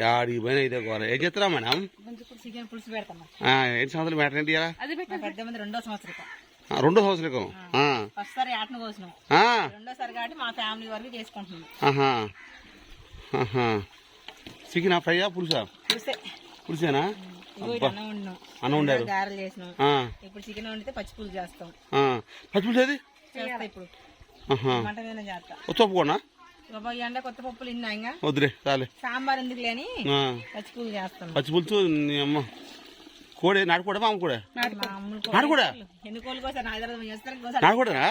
యాడికి పోయినా ఇదే కూర ఏం చెప్తున్నా మేడం? ఎన్ని సంవత్సరాలు మంది రెండో సంవత్సరం ఆ, రెండో సంవత్సరం ఆ, ఫస్ట్ సారి ఆటను కోసినాం. ఆ, రెండోసారి కాబట్టి మా ఫ్యామిలీ వరకు చేసుకుంటున్నాం. చికెన్ ఫ్రైయా పులుసా? పులుసే. పులుసేనా? అన్నం ఆ, ఇప్పుడు చికెన్ వండితే పచ్చి పులుసు చేస్తాం. ఆ. పచ్చి పులుసు ఏది? చేస్తా ఇప్పుడు. మంట మీద చేస్తా ఉత్తప్పుకోనా బాబా ఈ ఎండ కొత్త పప్పులు ఇన్నా ఇంకా? వద్దులే చాలే సాంబార్ ఎందుకు లేని ఆ, పచ్చి పులుసు చేస్తాం పచ్చి పులుసు నీ అమ్మ. కోడే కూడా మామ కూడా? మా అమ్ములు కో- నాటు కూడా ఎన్ని కోళ్ళు కోసారు? హైదరాబాద్ చేస్తారు? కోసారు నాటు కూడానా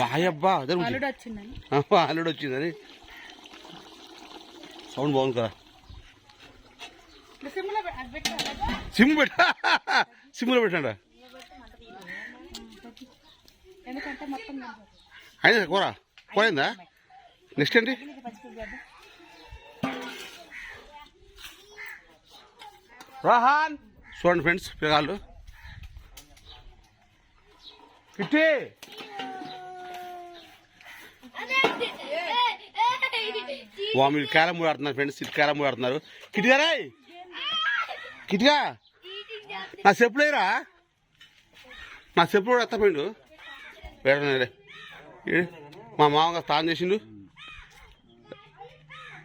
వాయబ్బా అదే వచ్చిందని. అల్లుడు వచ్చిందని. సౌండ్ బాగుంది కదా. సిమ్ పెట్ట. సిమ్లో పెట్టండి. ఎందుకంటే మొత్తం అయిందా కూర? కూర అయిందా నెక్స్ట్ ఏంటి? రోహన్! చూడండి ఫ్రెండ్స్ పిల్లగాళ్ళు. కిట్టి! వా మీరు క్యారమ్ బోర్డ్ ఆడుతున్నారు ఫ్రెండ్స్ ఇటు క్యారమ్ బోర్డ్ ఆడుతున్నారు. కిటిగా రాయ్ కిటిగా నా చెప్పులు లేరా నా చెప్పులు కూడా ఎత్తపోయిండు. వేరే మా మామగారు స్నానం చేసిండు.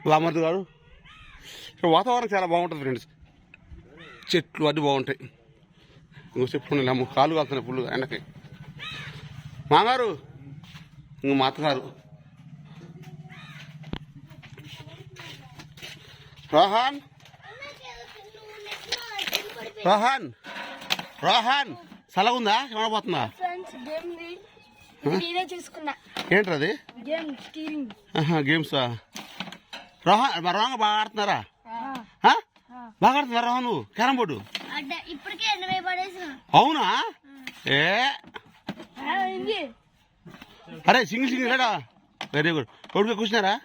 లామర్ది గారు. వాతావరణం చాలా బాగుంటుంది ఫ్రెండ్స్. చెట్లు అన్నీ బాగుంటాయి. ఇంకో చెప్పు అమ్మ కాలు కాలుతున్నాయి ఫుల్ ఎండకి. మామగారు ఇంక మా అత్తగారు రోహన్. రోహన్. రోహన్ సలగుందా? ఏమనబోతుందా నేనే చూసుకున్నా. ఏంటది game steering. Games? Rohan Rohan బాగా ఆడుతున్నారా? బాగా ఆడుతున్నారా రోహన్ నువ్వు? Carrom board? అడ్డ ఇప్పటికే ఎనభై పడేసిన. అవునా? ఏ? అరే సింగిల్ సింగిల్ లేడా వెరీ గుడ్ కొడుకు కూర్చున్నారా?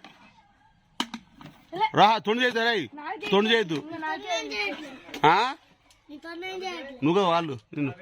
రా తొండి చేయొద్దు రే తొండి చేయొద్దు? నువ్వు వాళ్ళు. నిన్ను.